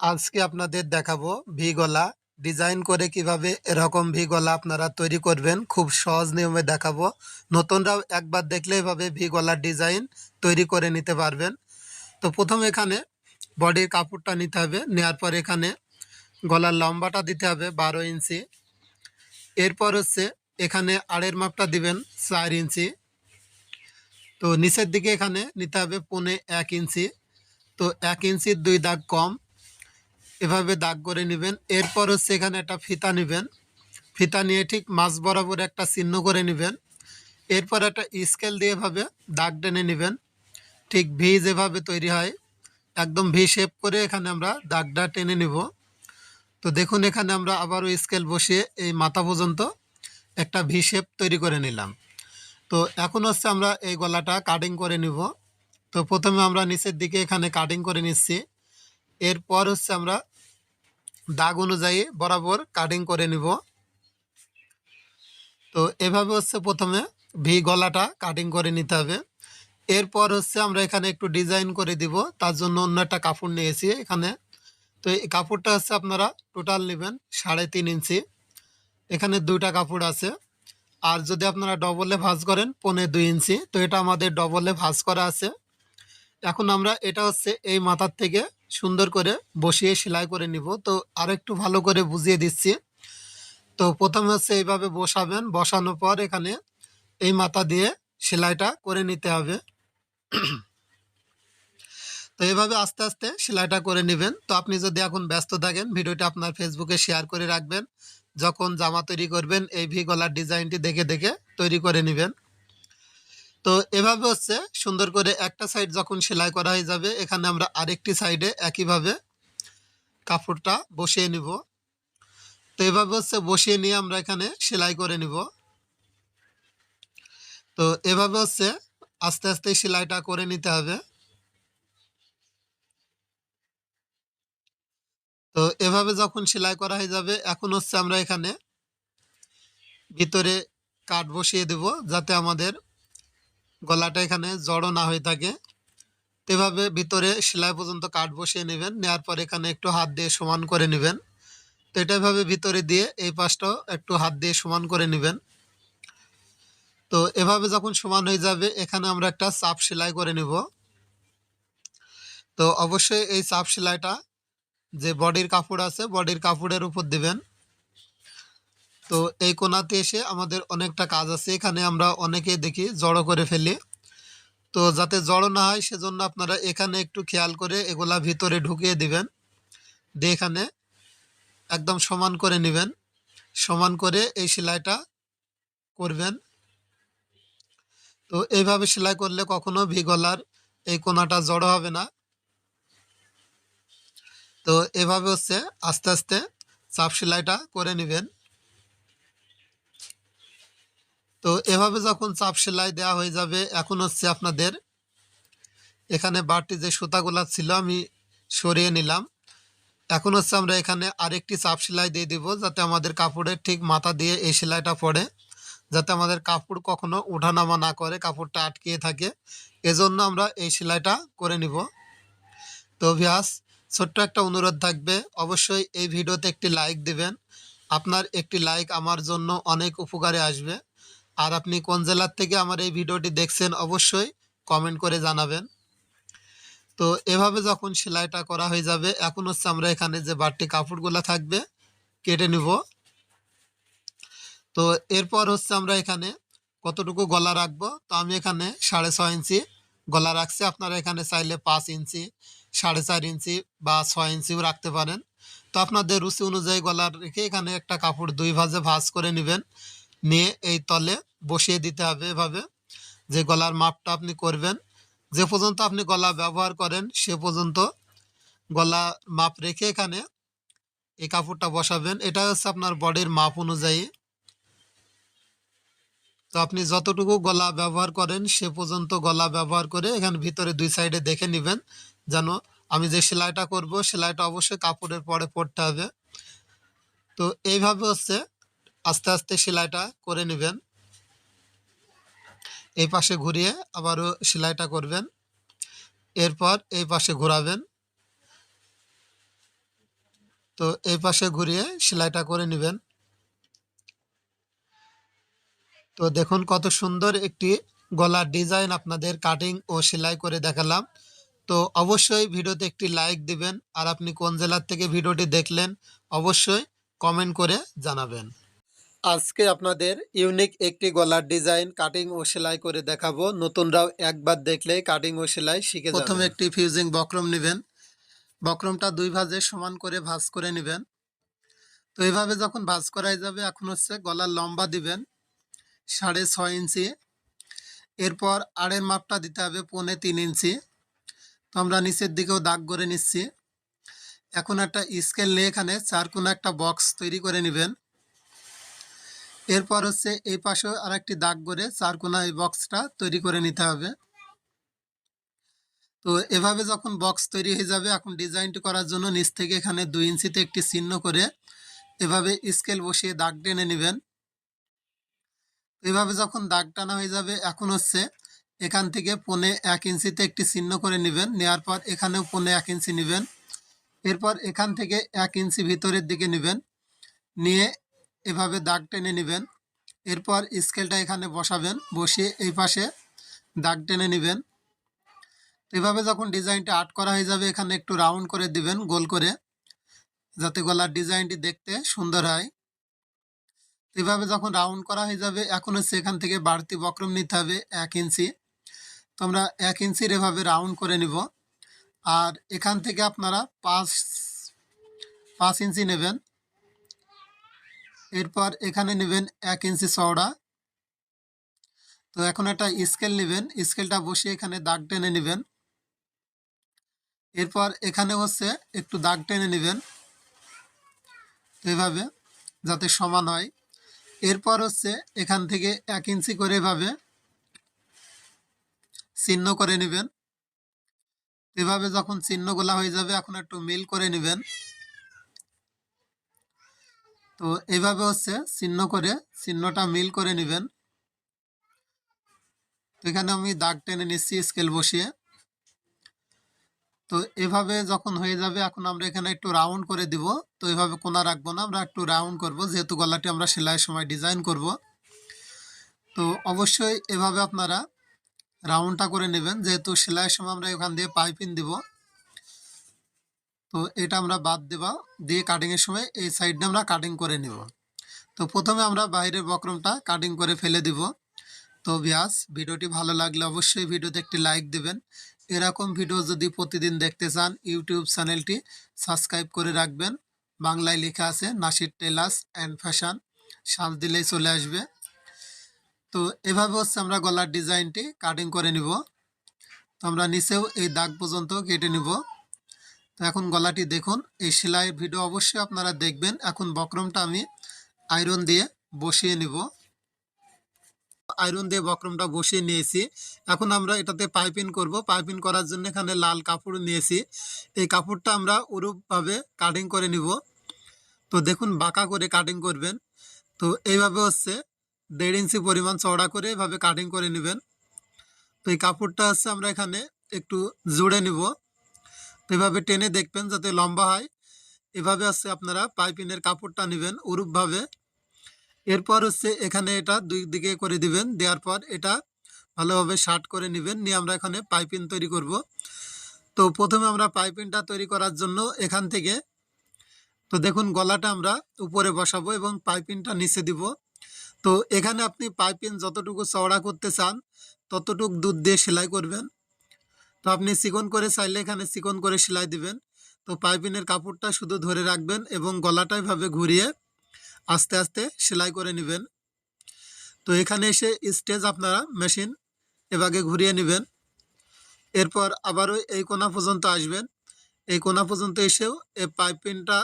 আজকে আপনাদের দেখাবো ভি গলা ডিজাইন করে কীভাবে এরকম ভি গলা আপনারা তৈরি করবেন, খুব সহজ নিয়মে দেখাবো। নতুনরাও একবার দেখলে এভাবে ভি গলার ডিজাইন তৈরি করে নিতে পারবেন। তো প্রথম এখানে বডির কাপড়টা নিতে হবে নেওয়ার পর এখানে গলার লম্বাটা দিতে হবে বারো ইঞ্চি। এরপর হচ্ছে এখানে আড়ের মাপটা দিবেন চার ইঞ্চি। তো নিচের দিকে এখানে নিতে হবে পৌনে এক ইঞ্চি। তো এক ইঞ্চির দুই দাগ কম এভাবে দাগ করে নেবেন। এরপর হচ্ছে এখানে একটা ফিতা নেবেন। ফিতা নিয়ে ঠিক মাছ বরাবর একটা চিহ্ন করে নেবেন। এরপর একটা স্কেল দিয়ে এভাবে দাগ টেনে নেবেন। ঠিক ভি যেভাবে তৈরি হয়, একদম ভি শেপ করে এখানে আমরা দাগটা টেনে নেব। তো দেখুন, এখানে আমরা আবারও স্কেল বসিয়ে এই মাথা পর্যন্ত একটা ভি শেপ তৈরি করে নিলাম। তো এখন হচ্ছে আমরা এই গলাটা কাটিং করে নিব। তো প্রথমে আমরা নিচের দিকে এখানে কাটিং করে নিচ্ছি। এরপর হচ্ছে আমরা দাগ অনুযায়ী বরাবর কাটিং করে নিব। তো এভাবে হচ্ছে প্রথমে ভি গলাটা কাটিং করে নিতে হবে। এরপর হচ্ছে আমরা এখানে একটু ডিজাইন করে দিব। তার জন্য অন্য একটা কাপড় নিয়েছি এখানে। তো এই কাপড়টা হচ্ছে আপনারা টোটাল নেবেন সাড়ে তিন ইঞ্চি। এখানে দুইটা কাপড় আছে। আর যদি আপনারা ডবলে ভাঁজ করেন, পনে দুই ইঞ্চি। তো এটা আমাদের ডবলে ভাঁজ করা আছে। এখন আমরা এটা হচ্ছে এই মাথার থেকে সুন্দর করে বসিয়ে সেলাই করে নিব। তো আরেকটু ভালো করে বুঝিয়ে দিচ্ছি। তো প্রথমে হচ্ছে এইভাবে বসাবেন। বসানোর পর এখানে এই মাথা দিয়ে সেলাইটা করে নিতে হবে। তো এভাবে আস্তে আস্তে সেলাইটা করে নেবেন। তো আপনি যদি এখন ব্যস্ত থাকেন, ভিডিওটা আপনার ফেসবুকে শেয়ার করে রাখবেন। যখন জামা তৈরি করবেন, এই ভি গলার ডিজাইনটি দেখে দেখে তৈরি করে নেবেন। তো এভাবে হচ্ছে সুন্দর করে একটা সাইড যখন সেলাই করা হয়ে যাবে, এখানে আমরা আরেকটি সাইডে একইভাবে কাপড়টা বসিয়ে নিব। তো এভাবে হচ্ছে বসিয়ে নিয়ে আমরা এখানে সেলাই করে নিব। তো এভাবে হচ্ছে আস্তে আস্তে সেলাইটা করে নিতে হবে। তো এভাবে যখন সেলাই করা হয়ে যাবে, এখন হচ্ছে আমরা এখানে ভিতরে কাঠ বসিয়ে দেব, যাতে আমাদের গলাটা এখানে জড়ো না হয়ে থাকে। এভাবে ভিতরে সেলাই পর্যন্ত কাঠ বসিয়ে নেবেন নেওয়ার পর এখানে একটু হাত দিয়ে সমান করে নেবেন। তো এটা এভাবে ভিতরে দিয়ে এই পাশটাও একটু হাত দিয়ে সমান করে নেবেন। তো এভাবে যখন সমান হয়ে যাবে, এখানে আমরা একটা চাপ সেলাই করে নেব। তো অবশ্যই এই চাপ সেলাইটা যে বডির কাপড় আছে, বডির কাপড়ের উপর দিবেন। তো এই কোনাতে এসে আমাদের অনেকটা কাজ আছে। এখানে আমরা অনেকেই দেখি জড়ো করে ফেলি। তো যাতে জড়ো না হয়, সেজন্য আপনারা এখানে একটু খেয়াল করে এগুলা ভিতরে ঢুকিয়ে দিবেন। দিয়ে এখানে একদম সমান করে নেবেন। সমান করে এই সেলাইটা করবেন। তো এইভাবে সেলাই করলে কখনো ভি গলার এই কোনাটা জড়ো হবে না। তো এভাবে হচ্ছে আস্তে আস্তে চাপ সেলাইটা করে নেবেন। তো এভাবে যখন চাপ সেলাই দেওয়া হয়ে যাবে, এখন হচ্ছে আপনাদের এখানে বাড়তি যে সুতাগুলা ছিল আমি সরিয়ে নিলাম। এখন হচ্ছে আমরা এখানে আরেকটি চাপ সেলাই দিয়ে দিব যাতে আমাদের কাপড়ের ঠিক মাথা দিয়ে এই সেলাইটা পড়ে, যাতে আমাদের কাপড় কখনো ওঠানামা না করে, কাপড়টা আটকিয়ে থাকে। এজন্য আমরা এই সেলাইটা করে নিব। তো ভিয়াস ছোট্ট একটা অনুরোধ থাকবে, অবশ্যই এই ভিডিওতে একটি লাইক দিবেন। আপনার একটি লাইক আমার জন্য অনেক উপকারে আসবে। আর আপনি কোন জেলার থেকে আমার এই ভিডিওটি দেখছেন অবশ্যই কমেন্ট করে জানাবেন। তো এভাবে যখন সেলাইটা করা হয়ে যাবে, এখন হচ্ছে আমরা এখানে যে বাড়তি কাপড়গুলো থাকবে, কেটে নিব। তো এরপর হচ্ছে আমরা এখানে কতটুকু গলা রাখব? তো আমি এখানে সাড়ে ছয় ইঞ্চি গলা রাখছি। আপনারা এখানে চাইলে পাঁচ ইঞ্চি, সাড়ে চার ইঞ্চি বা ছয় ইঞ্চিও রাখতে পারেন। তো আপনাদের রুচি অনুযায়ী গলা রেখে এখানে একটা কাপড় দুই ভাজে ভাজ করে নেবেন। নিয়ে এই তলে বসিয়ে দিতে হবে এভাবে। যে গলার মাপটা আপনি করবেন, যে পর্যন্ত আপনি গলা ব্যবহার করেন, সে পর্যন্ত গলা মাপ রেখে এখানে এই কাপড়টা বসাবেন। এটা হচ্ছে আপনার বডির মাপ অনুযায়ী। তো আপনি যতটুকু গলা ব্যবহার করেন, সে পর্যন্ত গলা ব্যবহার করে এখানে ভিতরে দুই সাইডে দেখে নেবেন যেন আমি যে সেলাইটা করব, সেলাইটা অবশ্যই কাপড়ের পরে পড়তে হবে। তো এইভাবে হচ্ছে আস্তে আস্তে সেলাইটা করে নেবেন। এই পাশে ঘুরিয়ে আবারও সেলাইটা করবেন। এরপর এই পাশে ঘোরাবেন। তো এই পাশে ঘুরিয়ে সেলাইটা করে নেবেন। তো দেখুন কত সুন্দর একটি গলার ডিজাইন আপনাদের কাটিং ও সেলাই করে দেখালাম। তো অবশ্যই ভিডিওতে একটি লাইক দিবেন। আর আপনি কোন জেলার থেকে ভিডিওটি দেখলেন, অবশ্যই কমেন্ট করে জানাবেন। আজকে আপনাদের ইউনিক একটি গলার ডিজাইন কাটিং ও সেলাই করে দেখাবো। নতুনরাও একবার দেখলেই কাটিং ও সেলাই শিখে প্রথমে একটি ফিউজিং বক্রম নেবেন। বক্রমটা দুই ভাঁজে সমান করে ভাঁজ করে নেবেন। তো এইভাবে যখন ভাঁজ করাই যাবে এখন হচ্ছে গলার লম্বা দিবেন সাড়ে ছয় ইঞ্চি। এরপর আড়ের মাপটা দিতে হবে পৌনে তিন ইঞ্চি। তো আমরা নিচের দিকেও দাগ করে নিচ্ছি। এখন একটা স্কেল নিয়ে এখানে চার কোনো একটা বক্স তৈরি করে নেবেন। এরপর হচ্ছে এই পাশেও আর একটি দাগ করে চার কোনা এই বক্সটা তৈরি করে নিতে হবে। তো এভাবে যখন বক্স তৈরি হয়ে যাবে, এখন ডিজাইনটি করার জন্য নিচ থেকে এখানে দুই ইঞ্চিতে একটি চিহ্ন করে এভাবে স্কেল বসিয়ে দাগ টেনে নেবেন। এভাবে যখন দাগ টানা হয়ে যাবে, এখন হচ্ছে এখান থেকে পনে এক ইঞ্চিতে একটি চিহ্ন করে নেবেন। নেওয়ার পর এখানেও পনে এক ইঞ্চি নেবেন। এরপর এখান থেকে এক ইঞ্চি ভিতরের দিকে নেবেন। নিয়ে এভাবে দাগ টেনে নেবেন। এরপর স্কেলটা এখানে বসাবেন, বসিয়ে এই পাশে দাগ টেনে নেবেন। এভাবে যখন ডিজাইনটা আর্ট করা হয়ে যাবে, এখানে একটু রাউন্ড করে দিবেন, গোল করে, যাতে গলার ডিজাইনটি দেখতে সুন্দর হয়। এভাবে যখন রাউন্ড করা হয়ে যাবে, এখন হচ্ছে এখান থেকে বাড়তি বক্রম নিতে হবে, এক ইঞ্চি। তো আমরা এক ইঞ্চির এভাবে রাউন্ড করে নিব। আর এখান থেকে আপনারা পাঁচ পাঁচ ইঞ্চি নেবেন। এরপর এখানে নেবেন এক ইঞ্চি চওড়া। তো এখন একটা স্কেল নেবেন, স্কেলটা বসিয়ে এখানে দাগ টেনে নেবেন। এরপর এখানে হচ্ছে একটু দাগ টেনে নেবেন। এভাবে, যাতে সমান হয়। এরপর হচ্ছে এখান থেকে এক ইঞ্চি করে এভাবে চিহ্ন করে নেবেন। এভাবে যখন চিহ্নগুলা হয়ে যাবে, এখন একটু মিল করে নেবেন। তো এভাবে হচ্ছে চিহ্ন করে চিহ্নটা মিল করে নেবেন। তো এখানে আমি দাগ টেনে নিচ্ছি স্কেল বসিয়ে। তো এভাবে যখন হয়ে যাবে, এখন আমরা এখানে একটু রাউন্ড করে দিব। তো এভাবে কোনা রাখব না, আমরা একটু রাউন্ড করব। যেহেতু গলাটি আমরা সেলাইয়ের সময় ডিজাইন করব। তো অবশ্যই এভাবে আপনারা রাউন্ডটা করে নেবেন। যেহেতু সেলাইয়ের সময় আমরা এখান দিয়ে পাইপিং দিব। তো এটা আমরা বাদ দেবা। দিয়ে কাটিংয়ের সময় এই সাইডটা আমরা কাটিং করে নেব। তো প্রথমে আমরা বাইরের বক্রমটা কাটিং করে ফেলে দিব। তো ব্যাস, ভিডিওটি ভালো লাগলে অবশ্যই ভিডিওতে একটি লাইক দেবেন। এরকম ভিডিও যদি প্রতিদিন দেখতে চান, ইউটিউব চ্যানেলটি সাবস্ক্রাইব করে রাখবেন। বাংলায় লেখা আছে, নাসির টেলার্স অ্যান্ড ফ্যাশন সাল দিলেই চলে আসবে। তো এভাবে হচ্ছে আমরা গলার ডিজাইনটি কাটিং করে নিব। তো আমরা নিচেও এই দাগ পর্যন্ত কেটে নিব। এখন গলাটি দেখুন। এই সেলাইয়ের ভিডিও অবশ্যই আপনারা দেখবেন। এখন বক্রমটা আমি আয়রন দিয়ে বসিয়ে নিব। আয়রন দিয়ে বক্রমটা বসিয়ে নিয়েছি। এখন আমরা এটাতে পাইপিং করব। পাইপিং করার জন্য এখানে লাল কাপড় নিয়েছি। এই কাপড়টা আমরা ওরূপভাবে কাটিং করে নিব। তো দেখুন, বাঁকা করে কাটিং করবেন। তো এইভাবে হচ্ছে দেড় ইঞ্চি পরিমাণ চওড়া করে এভাবে কাটিং করে নেবেন। তো এই কাপড়টা হচ্ছে আমরা এখানে একটু জুড়ে নিব। তো এভাবে টেনে দেখবেন যাতে লম্বা হয়। এভাবে হচ্ছে আপনারা পাইপিনের কাপড়টা নেবেন ওরূপভাবে এরপর হচ্ছে এখানে এটা দুই দিকে করে দিবেন। দেওয়ার পর এটা ভালোভাবে শার্ট করে নেবেন। নিয়ে আমরা এখানে পাইপিন তৈরি করব। তো প্রথমে আমরা পাইপিনটা তৈরি করার জন্য এখান থেকে তো দেখুন গলাটা আমরা উপরে বসাবো এবং পাইপিনটা নিচে দিব। তো এখানে আপনি পাইপিন যতটুকু চওড়া করতে চান, ততটুক দুধ দিয়ে সেলাই করবেন। তো আপনি চিকন করে চাইলে এখানে চিকন করে সেলাই দিবেন। তো পাইপিনের কাপড়টা শুধু ধরে রাখবেন এবং গলাটা এভাবে ঘুরিয়ে আস্তে আস্তে সেলাই করে নেবেন। তো এখানে এসে স্টেজ আপনারা মেশিন এভাবে ঘুরিয়ে নেবেন। এরপর আবারও এই কোনা পর্যন্ত আসবেন। এই কোনা পর্যন্ত এসেও এই পাইপিনটা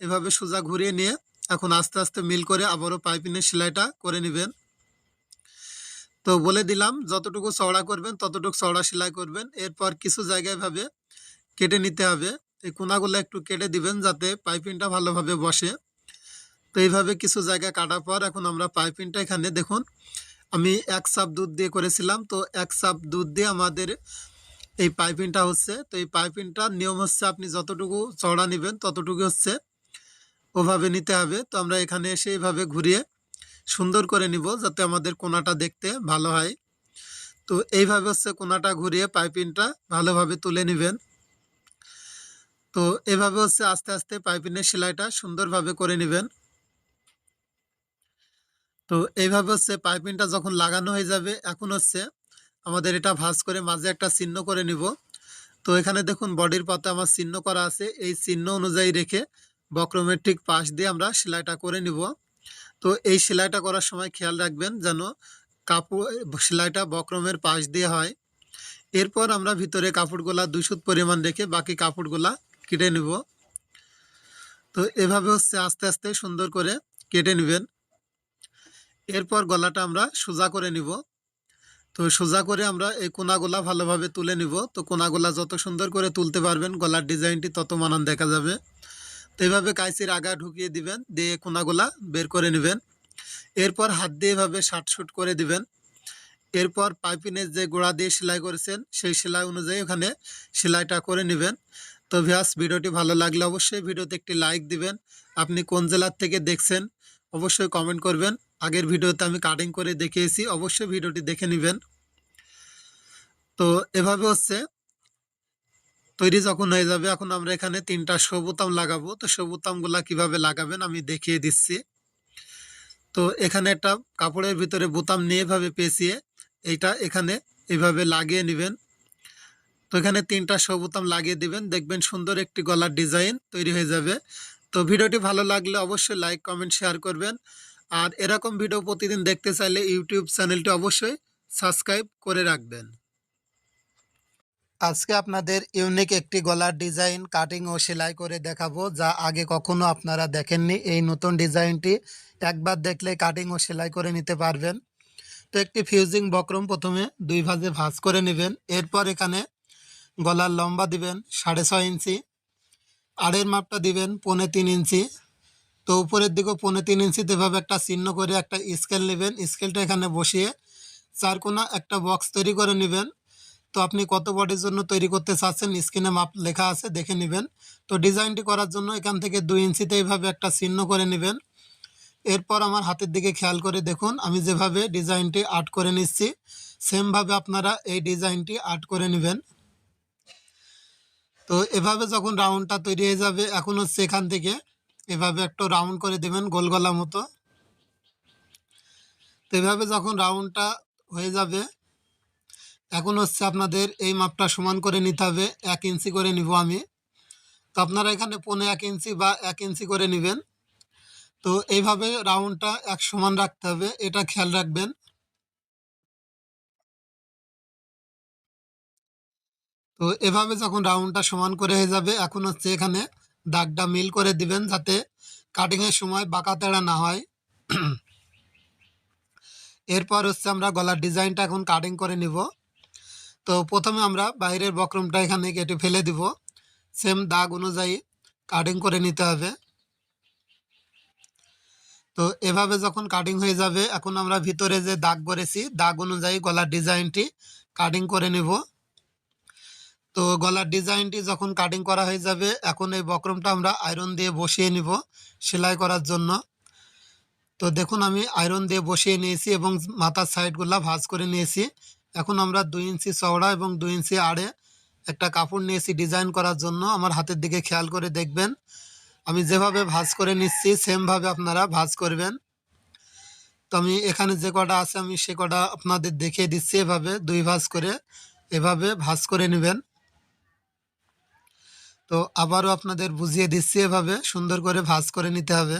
এভাবে সোজা ঘুরিয়ে নিয়ে এখন আস্তে আস্তে মিল করে আবারও পাইপিনের সেলাইটা করে নেবেন। তো বলে দিলাম, যতটুকু চওড়া করবেন, ততটুকু চওড়া সেলাই করবেন। এরপর কিছু জায়গায় ভাবে কেটে নিতে হবে। এই কোনাগুলো একটু কেটে দিবেন যাতে পাইপিংটা ভালোভাবে বসে। তো এইভাবে কিছু জায়গা কাটার পর এখন আমরা পাইপিংটা এখানে দেখুন, আমি এক সাপ দুধ দিয়ে করেছিলাম। তো এক সাপ দুধ দিয়ে আমাদের এই পাইপিংটা হচ্ছে। তো এই পাইপিংটার নিয়ম হচ্ছে আপনি যতটুকু চওড়া নেবেন ততটুকু হচ্ছে ওভাবে নিতে হবে। তো আমরা এখানে এসে এইভাবে ঘুরিয়ে সুন্দর করে নিব যাতে আমাদের কোনাটা দেখতে ভালো হয়। তো এইভাবে হচ্ছে কোনাটা ঘুরিয়ে পাইপিংটা ভালোভাবে তুলে নেবেন। তো এভাবে হচ্ছে আস্তে আস্তে পাইপিংয়ের সেলাইটা সুন্দরভাবে করে নেবেন। তো এইভাবে হচ্ছে পাইপিংটা যখন লাগানো হয়ে যাবে, এখন হচ্ছে আমাদের এটা ভাঁজ করে মাঝে একটা চিহ্ন করে নিব। তো এখানে দেখুন বডির পাতে আমার চিহ্ন করা আছে। এই চিহ্ন অনুযায়ী রেখে বক্রমের ঠিক পাশ দিয়ে আমরা সেলাইটা করে নিব। তো এই সেলাইটা করার সময় খেয়াল রাখবেন যেন কাপড়, সেলাইটা বক্রমের পাশ দিয়ে হয়। এরপর আমরা ভিতরে কাপড়গুলা দুশুত পরিমাণ রেখে বাকি কাপড়গুলা কেটে নেব। তো এভাবে হচ্ছে আস্তে আস্তে সুন্দর করে কেটে নেবেন। এরপর গলাটা আমরা সোজা করে নিব। তো সোজা করে আমরা এই কোনাগুলা ভালোভাবে তুলে নিব। তো কোনাগুলা যত সুন্দর করে তুলতে পারবেন, গলার ডিজাইনটি তত মানান দেখা যাবে। তো এইভাবে কাইচির আগা ঢুকিয়ে দিবেন, দিয়ে কোনাগুলা বের করে নেবেন। এরপর হাত দিয়ে এভাবে শার্ট শুট করে দিবেন। এরপর পাইপিনের যে গোড়া দিয়ে সেলাই করেছেন, সেই সেলাই অনুযায়ী ওখানে সেলাইটা করে নেবেন। তো ভিয়াস ভিডিওটি ভালো লাগলে অবশ্যই ভিডিওতে একটি লাইক দিবেন। আপনি কোন জেলার থেকে দেখছেন, অবশ্যই কমেন্ট করবেন। আগের ভিডিওতে আমি কাটিং করে দেখিয়েছি, অবশ্যই ভিডিওটি দেখে নেবেন। তো এভাবে হচ্ছে তৈরি যখন হয়ে যাবে, এখন আমরা এখানে তিনটা সবুতাম লাগাবো। তো সবুতামগুলা কীভাবে লাগাবেন আমি দেখিয়ে দিচ্ছি। তো এখানে একটা কাপড়ের ভিতরে বোতাম নিয়ে এভাবে পেঁচিয়ে এইটা এখানে এভাবে লাগিয়ে নেবেন। তো এখানে তিনটা সবুতাম লাগিয়ে দিবেন। দেখবেন সুন্দর একটি গলার ডিজাইন তৈরি হয়ে যাবে। তো ভিডিওটি ভালো লাগলে অবশ্যই লাইক, কমেন্ট, শেয়ার করবেন। আর এরকম ভিডিও প্রতিদিন দেখতে চাইলে ইউটিউব চ্যানেলটি অবশ্যই সাবস্ক্রাইব করে রাখবেন। আজকে আপনাদের ইউনিক একটি গলার ডিজাইন কাটিং ও সেলাই করে দেখাবো, যা আগে কখনো আপনারা দেখেননি। এই নতুন ডিজাইনটি একবার দেখলে কাটিং ও সেলাই করে নিতে পারবেন। তো একটি ফিউজিং বক্রম প্রথমে দুই ভাজে ভাঁজ করে নেবেন। এরপর এখানে গলার লম্বা দিবেন সাড়ে ছয় ইঞ্চি, আড়ের মাপটা দিবেন পৌনে তিন ইঞ্চি। তো উপরের দিকেও পৌনে তিন ইঞ্চিতে এভাবে একটা চিহ্ন করে একটা স্কেল নেবেন। স্কেলটা এখানে বসিয়ে চার কোনা একটা বক্স তৈরি করে নেবেন। তো আপনি কত বডির জন্য তৈরি করতে চাচ্ছেন? স্ক্রিনে মাপ লেখা আছে, দেখে নেবেন। তো ডিজাইনটি করার জন্য এখান থেকে দুই ইঞ্চিতে এইভাবে একটা চিহ্ন করে নেবেন। এরপর আমার হাতের দিকে খেয়াল করে দেখুন, আমি যেভাবে ডিজাইনটি আর্ট করে নিচ্ছি, সেমভাবে আপনারা এই ডিজাইনটি আর্ট করে নেবেন। তো এভাবে যখন রাউন্ডটা তৈরি হয়ে যাবে, এখন হচ্ছে এখান থেকে এভাবে একটা রাউন্ড করে দেবেন, গোল গলা মতো। তো এভাবে যখন রাউন্ডটা হয়ে যাবে এখন হচ্ছে আপনাদের এই মাপটা সমান করে নিতে হবে, এক ইঞ্চি করে নিব আমি। তো আপনারা এখানে পনে এক ইঞ্চি বা এক ইঞ্চি করে নেবেন। তো এইভাবে রাউন্ডটা এক সমান রাখতে হবে, এটা খেয়াল রাখবেন। তো এভাবে যখন রাউন্ডটা সমান করে হয়ে যাবে, এখন হচ্ছে এখানে দাগটা মিল করে দিবেন যাতে কাটিংয়ের সময় বাঁকা তেড়া না হয়। এরপর হচ্ছে আমরা গলার ডিজাইনটা এখন কাটিং করে নিব। তো প্রথমে আমরা বাইরের বক্রমটা এখানে কেটে ফেলে দিব। সেম দাগ অনুযায়ী কাটিং করে নিতে হবে। তো এভাবে যখন কাটিং হয়ে যাবে, এখন আমরা ভিতরে যে দাগ করেছি, দাগ অনুযায়ী গলার ডিজাইনটি কাটিং করে নেব। তো গলার ডিজাইনটি যখন কাটিং করা হয়ে যাবে, এখন এই বক্রমটা আমরা আয়রন দিয়ে বসিয়ে নিব সেলাই করার জন্য। তো দেখুন, আমি আয়রন দিয়ে বসিয়ে নিয়েছি এবং মাথার সাইডগুলা ভাজ করে নিয়েছি। এখন আমরা দুই ইঞ্চি চওড়া এবং দুই ইঞ্চি আড়ে একটা কাপড় নিয়েছি ডিজাইন করার জন্য। আমার হাতের দিকে খেয়াল করে দেখবেন। আমি যেভাবে ভাজ করে নিচ্ছি, সেমভাবে আপনারা ভাঁজ করবেন। তো আমি এখানে যে কটা আছে, আমি সে কটা আপনাদের দেখিয়ে দিচ্ছি এভাবে, দুই ভাঁজ করে এভাবে ভাঁজ করে নেবেন। তো আবারও আপনাদের বুঝিয়ে দিচ্ছি এভাবে, সুন্দর করে ভাজ করে নিতে হবে।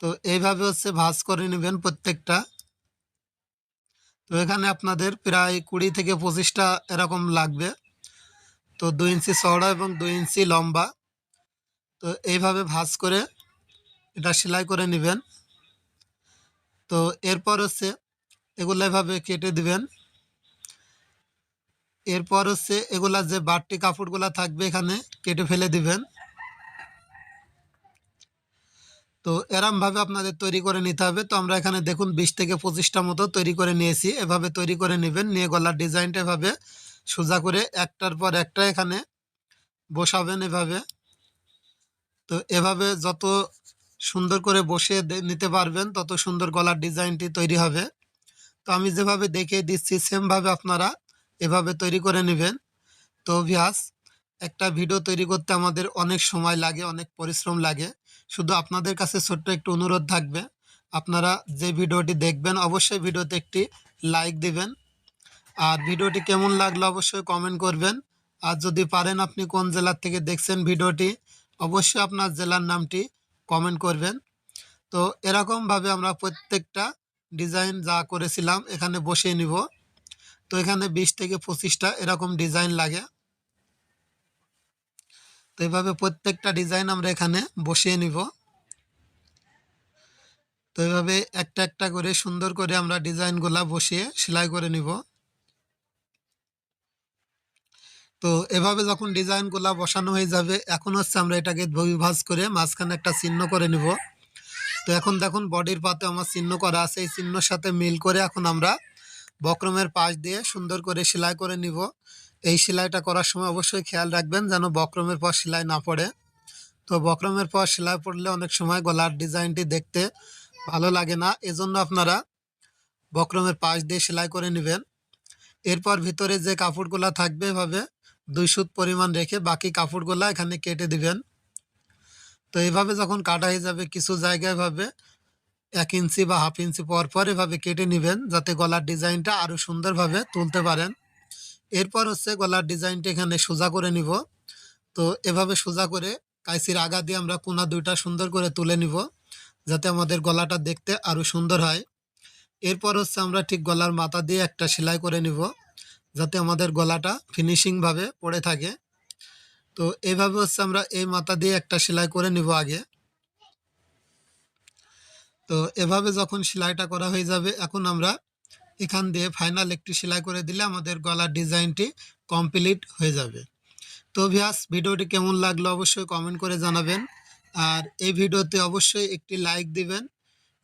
তো এইভাবে হচ্ছে ভাঁজ করে নেবেন প্রত্যেকটা। তো এখানে আপনাদের প্রায় কুড়ি থেকে পঁচিশটা এরকম লাগবে। তো দুই ইঞ্চি চওড়া এবং দুই ইঞ্চি লম্বা। তো এইভাবে ভাঁজ করে এটা সেলাই করে নেবেন। তো এরপর হচ্ছে এগুলো এভাবে কেটে দিবেন। এরপর হচ্ছে এগুলা যে বাড়তি কাপড়গুলা থাকবে এখানে কেটে ফেলে দিবেন। তো এরমভাবে আপনাদের তৈরি করে নিতে হবে। তো আমরা এখানে দেখুন বিশ থেকে পঁচিশটা মতো তৈরি করে নিয়েছি। এভাবে তৈরি করে নেবেন। নিয়ে গলার ডিজাইনটা এভাবে সোজা করে একটার পর একটা এখানে বসাবেন এভাবে। তো এভাবে যত সুন্দর করে বসিয়ে দে- নিতে পারবেন, তত সুন্দর গলার ডিজাইনটি তৈরি হবে। তো আমি যেভাবে দেখিয়ে দিচ্ছি, সেমভাবে আপনারা এভাবে তৈরি করে নেবেন। তো ভিয়াস একটা ভিডিও তৈরি করতে আমাদের অনেক সময় লাগে, অনেক পরিশ্রম লাগে। শুধু আপনাদের কাছে ছোট্ট একটু অনুরোধ থাকবে। আপনারা যে ভিডিওটি দেখবেন, অবশ্যই ভিডিওতে একটি লাইক দিবেন। আর ভিডিওটি কেমন লাগল অবশ্যই কমেন্ট করবেন। আর যদি পারেন আপনি কোন জেলার থেকে দেখছেন ভিডিওটি, অবশ্যই আপনার জেলার নামটি কমেন্ট করবেন। তো এরকমভাবে আমরা প্রত্যেকটা ডিজাইন যা করেছিলাম এখানে বসিয়ে নিব। তো এখানে বিশ থেকে পঁচিশটা এরকম ডিজাইন লাগে। তো এইভাবে প্রত্যেকটা ডিজাইন আমরা এখানে বসিয়ে নিব। তো এইভাবে একটা একটা করে সুন্দর করে আমরা ডিজাইনগুলা বসিয়ে সেলাই করে নিব। তো এভাবে যখন ডিজাইনগুলা বসানো হয়ে যাবে, এখন হচ্ছে আমরা এটাকে দ্বিভাজ করে মাঝখানে একটা চিহ্ন করে নিব। তো এখন দেখুন বডির পাতে আমার চিহ্ন করা আছে, এই চিহ্নর সাথে মিল করে এখন আমরা বক্রমের পাশ দিয়ে সুন্দর করে সেলাই করে নিব। এই সেলাইটা করার সময় অবশ্যই খেয়াল রাখবেন যেন বক্রমের পর সেলাই না পড়ে। তো বক্রমের পর সেলাই পড়লে অনেক সময় গলার ডিজাইনটি দেখতে ভালো লাগে না। এজন্য আপনারা বক্রমের পাশ দিয়ে সেলাই করে নেবেন। এরপর ভিতরে যে কাপড়গুলা থাকবে এভাবে দুই সুত পরিমাণ রেখে বাকি কাপড়গুলা এখানে কেটে দিবেন। তো এভাবে যখন কাটা হয়ে যাবে কিছু জায়গায় এভাবে এক ইঞ্চি বা হাফ ইঞ্চি পর পর এভাবে কেটে নেবেন যাতে গলার ডিজাইনটা আরও সুন্দরভাবে তুলতে পারেন। এরপর হচ্ছে গলার ডিজাইনটা এখানে সোজা করে নিব। তো এভাবে সোজা করে কাইসির আগা দিয়ে আমরা কোনা দুইটা সুন্দর করে তুলে নিব, যাতে আমাদের গলাটা দেখতে আরও সুন্দর হয়। এরপর হচ্ছে আমরা ঠিক গলার মাথা দিয়ে একটা সেলাই করে নিব, যাতে আমাদের গলাটা ফিনিশিংভাবে পড়ে থাকে। তো এইভাবে হচ্ছে আমরা এই মাথা দিয়ে একটা সেলাই করে নিব আগে। তো এভাবে যখন সেলাইটা করা হয়ে যাবে, এখন আমরা এখান দিয়ে ফাইনাল একটি সেলাই করে দিলে আমাদের গলার ডিজাইনটি কমপ্লিট হয়ে যাবে। তো ভিয়াস ভিডিওটি কেমন লাগল অবশ্যই কমেন্ট করে জানাবেন। আর এই ভিডিওতে অবশ্যই একটি লাইক দিবেন।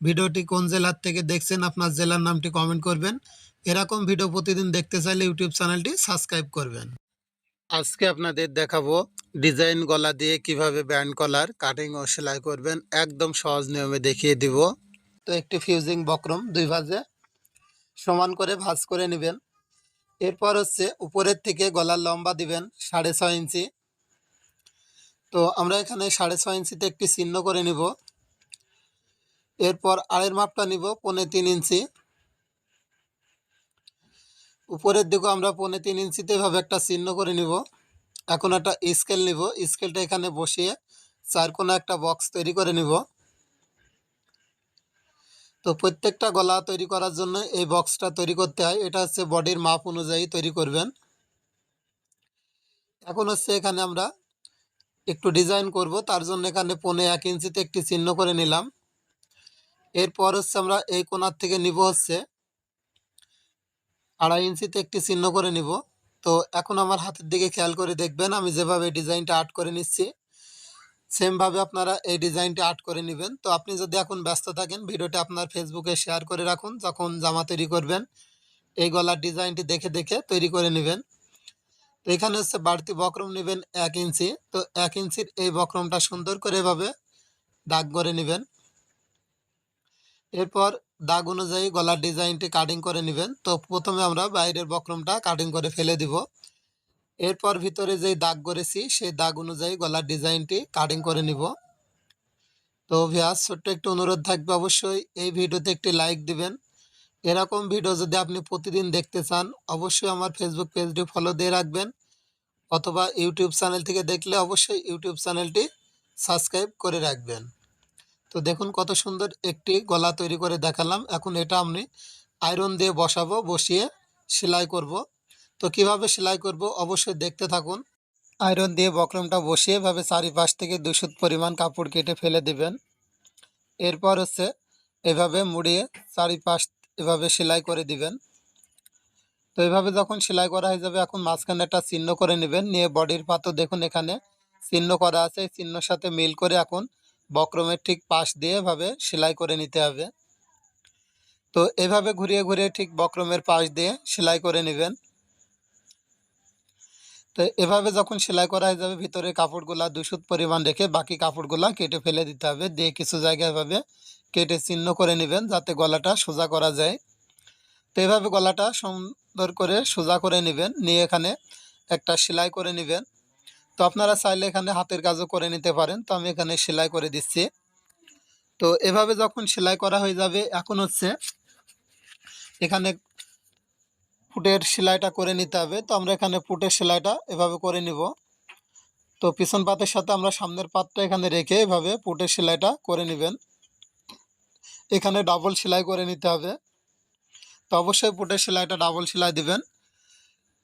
ভিডিওটি কোন জেলার থেকে দেখছেন, আপনার জেলার নামটি কমেন্ট করবেন। এরকম ভিডিও প্রতিদিন দেখতে চাইলে ইউটিউব চ্যানেলটি সাবস্ক্রাইব করবেন। আজকে আপনাদের দেখাবো ডিজাইন গলা দিয়ে কীভাবে ব্যান্ড কলার কাটিং ও সেলাই করবেন। একদম সহজ নিয়মে দেখিয়ে দিব। তো একটি ফিউজিং বক্রম দুই ভাজে। সমান করে ভাঁজ করে নেবেন। এরপর হচ্ছে উপরের থেকে গলার লম্বা দিবেন সাড়ে ছয় ইঞ্চি। তো আমরা এখানে সাড়ে ছয় ইঞ্চিতে একটি চিহ্ন করে নিব। এরপর আড়ের মাপটা নিব পৌনে তিন ইঞ্চি। উপরের দিকে আমরা পৌনে তিন ইঞ্চিতে এভাবে একটা চিহ্ন করে নিব। এখন একটা স্কেল নিব। স্কেলটা এখানে বসিয়ে চার কোনো একটা বক্স তৈরি করে নিব। তো প্রত্যেকটা গলা তৈরি করার জন্য এই বক্সটা তৈরি করতে হয়। এটা হচ্ছে বডির মাপ অনুযায়ী তৈরি করবেন। এখন হচ্ছে এখানে আমরা একটু ডিজাইন করব। তার জন্য এখানে পনে এক ইঞ্চিতে একটি চিহ্ন করে নিলাম। এরপর হচ্ছে আমরা এই কোনার থেকে নিব হচ্ছে আড়াই ইঞ্চিতে একটি চিহ্ন করে নিব। তো এখন আমার হাতের দিকে খেয়াল করে দেখবেন, আমি যেভাবে ডিজাইনটা আর্ট করে নিচ্ছি। সেমভাবে আপনারা এই ডিজাইনটা আর্ট করে নেবেন। তো আপনি যদি এখন ব্যস্ত থাকেন, ভিডিওটা আপনার ফেসবুকে শেয়ার করে রাখুন, যখন জামা তৈরি করবেন, এই গলার ডিজাইনটি দেখে দেখে তৈরি করে নেবেন। তো এখানে হচ্ছে বাড়তি বক্রম নেবেন এক ইঞ্চি। তো এক ইঞ্চির এই বক্রমটা সুন্দর করে এভাবে দাগ করে নেবেন। এরপর দাগ অনুযায়ী গলার ডিজাইনটি কাটিং করে নেবেন। তো প্রথমে আমরা বাইরের বক্রমটা কাটিং করে ফেলে দিব। এরপর ভিতরে যেই দাগ করেছি, সেই দাগ অনুযায়ী গলার ডিজাইনটি কাটিং করে নিব। তো ভিয়াস ছোট্ট একটু অনুরোধ থাকবে অবশ্যই, এই ভিডিওতে একটি লাইক দিবেন। এরকম ভিডিও যদি আপনি প্রতিদিন দেখতে চান, অবশ্যই আমার ফেসবুক পেজটি ফলো দিয়ে রাখবেন। অথবা ইউটিউব চ্যানেল থেকে দেখলে অবশ্যই ইউটিউব চ্যানেলটি সাবস্ক্রাইব করে রাখবেন। তো দেখুন কত সুন্দর একটি গলা তৈরি করে দেখালাম। এখন এটা আমি আয়রন দিয়ে বসাবো, বসিয়ে সেলাই করব। তো কীভাবে সেলাই করব অবশ্যই দেখতে থাকুন। আয়রন দিয়ে বক্রমটা বসিয়ে এভাবে চারিপাশ থেকে দুশো পরিমাণ কাপড় কেটে ফেলে দিবেন। এরপর হচ্ছে এভাবে মুড়িয়ে চারিপাশ এভাবে সেলাই করে দিবেন। তো এভাবে যখন সেলাই করা হয়ে যাবে, এখন মাঝখানে একটা চিহ্ন করে নেবেন। নিয়ে বডির পাতও দেখুন এখানে চিহ্ন করা আছে। এই চিহ্নর সাথে মিল করে এখন বক্রমের ঠিক পাশ দিয়ে এভাবে সেলাই করে নিতে হবে। তো এভাবে ঘুরিয়ে ঘুরিয়ে ঠিক বক্রমের পাশ দিয়ে সেলাই করে নেবেন। তো এভাবে যখন সেলাই করা হয়ে যাবে, ভিতরে কাপড়গুলা দুশুত পরিমাণ রেখে বাকি কাপড়গুলা কেটে ফেলে দিতে হবে। দিয়ে কিছু জায়গায় এভাবে কেটে চিহ্ন করে নেবেন যাতে গলাটা সোজা করা যায়। তো এভাবে গলাটা সুন্দর করে সোজা করে নেবেন। নিয়ে এখানে একটা সেলাই করে নেবেন। তো আপনারা চাইলে এখানে হাতের কাজও করে নিতে পারেন। তো আমি এখানে সেলাই করে দিচ্ছি। তো এভাবে যখন সেলাই করা হয়ে যাবে, এখন হচ্ছে এখানে ফুটের সেলাইটা করে নিতে হবে। তো আমরা এখানে ফুটের সেলাইটা এভাবে করে নিব। তো পিছন পাতের সাথে আমরা সামনের পাতটা এখানে রেখে এভাবে ফুটের সেলাইটা করে নেবেন। এখানে ডাবল সেলাই করে নিতে হবে। তো অবশ্যই ফুটের সেলাইটা ডাবল সেলাই দিবেন।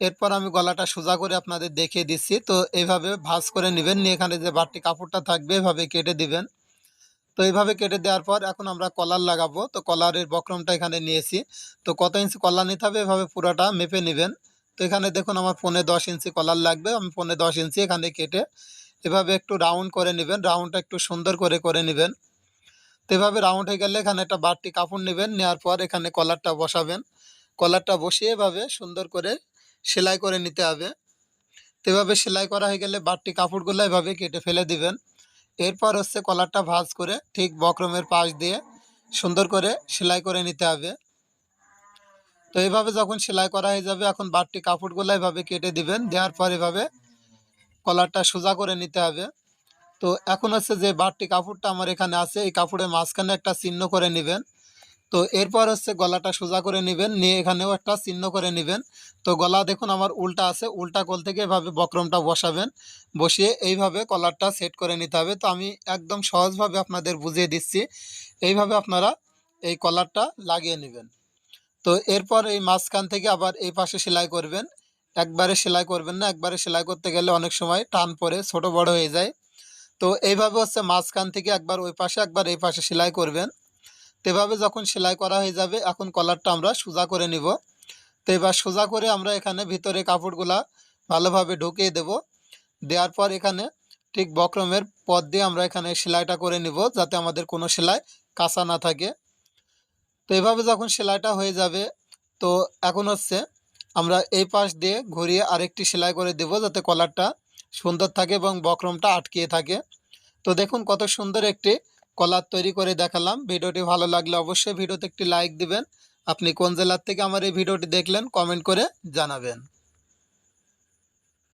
এরপর আমি গলাটা সোজা করে আপনাদের দেখিয়ে দিচ্ছি। তো এইভাবে ভাঁজ করে নেবেন। নিয়ে এখানে যে বাড়তি কাপড়টা থাকবে, এভাবে কেটে দিবেন। তো এইভাবে কেটে দেওয়ার পর এখন আমরা কলার লাগাবো। তো কলারের বক্রমটা এখানে নিয়েছি। তো কত ইঞ্চি কলার নিতে হবে? এভাবে পুরোটা মেপে নেবেন। তো এখানে দেখুন আমার পনে দশ ইঞ্চি কলার লাগবে। আমি পনে দশ ইঞ্চি এখানে কেটে এভাবে একটু রাউন্ড করে নেবেন। রাউন্ডটা একটু সুন্দর করে করে নেবেন। তো এভাবে রাউন্ড হয়ে গেলে এখানে একটা বাড়তি কাপড় নেবেন। নেওয়ার পর এখানে কলারটা বসাবেন। কলারটা বসিয়ে এভাবে সুন্দর করে সেলাই করে নিতে হবে। তো এভাবে সেলাই করা হয়ে গেলে বাড়তি কাপড়গুলো এভাবে কেটে ফেলে দিবেন। এরপর হচ্ছে কলারটা ভাজ করে ঠিক বক্রমের পাশ দিয়ে সুন্দর করে সেলাই করে নিতে হবে। তো এইভাবে যখন সেলাই করা হয়ে যাবে, এখন বাড়তি কাপড়গুলো এভাবে কেটে দিবেন, দেওয়ার পর এভাবে কলারটা সোজা করে নিতে হবে। তো এখন হচ্ছে যে বাড়তি কাপড়টা আমার এখানে আছে, এই কাপড়ের মাঝখানে একটা চিহ্ন করে নেবেন। তো এরপর হচ্ছে গলাটা সোজা করে নেবেন, নিয়ে এখানেও একটা চিহ্ন করে নেবেন। তো গলা দেখুন আমার উল্টা আছে, উল্টা কোল থেকে এভাবে বক্রমটা বসাবেন, বসিয়ে এইভাবে কলারটা সেট করে নিতে হবে। তো আমি একদম সহজভাবে আপনাদের বুঝিয়ে দিচ্ছি, এইভাবে আপনারা এই কলারটা লাগিয়ে নেবেন। তো এরপর এই মাঝখান থেকে আবার এই পাশে সেলাই করবেন। একবারে সেলাই করবেন না, একবারে সেলাই করতে গেলে অনেক সময় টান পরে ছোট বড় হয়ে যায়। তো এইভাবে হচ্ছে মাঝখান থেকে একবার ওই পাশে, একবার এই পাশে সেলাই করবেন। এভাবে যখন সেলাই করা হয়ে যাবে, এখন কলারটা আমরা সোজা করে নিব। তো এবার সোজা করে আমরা এখানে ভিতরে কাপড়গুলা ভালোভাবে ঢুকিয়ে দেব। দেওয়ার পর এখানে ঠিক বক্রমের পথ দিয়ে আমরা এখানে সেলাইটা করে নিব, যাতে আমাদের কোনো সেলাই কাঁচা না থাকে। তো এভাবে যখন সেলাইটা হয়ে যাবে, তো এখন হচ্ছে আমরা এই পাশ দিয়ে ঘুরিয়ে আরেকটি সেলাই করে দেব, যাতে কলারটা সুন্দর থাকে এবং বক্রমটা আটকিয়ে থাকে। তো দেখুন কত সুন্দর একটি কলার তৈরি করে দেখালাম। ভিডিওটি ভালো লাগলে অবশ্যই ভিডিওতে একটি লাইক দিবেন। আপনি কোন জেলার থেকে আমার এই ভিডিওটি দেখলেন কমেন্ট করে জানাবেন।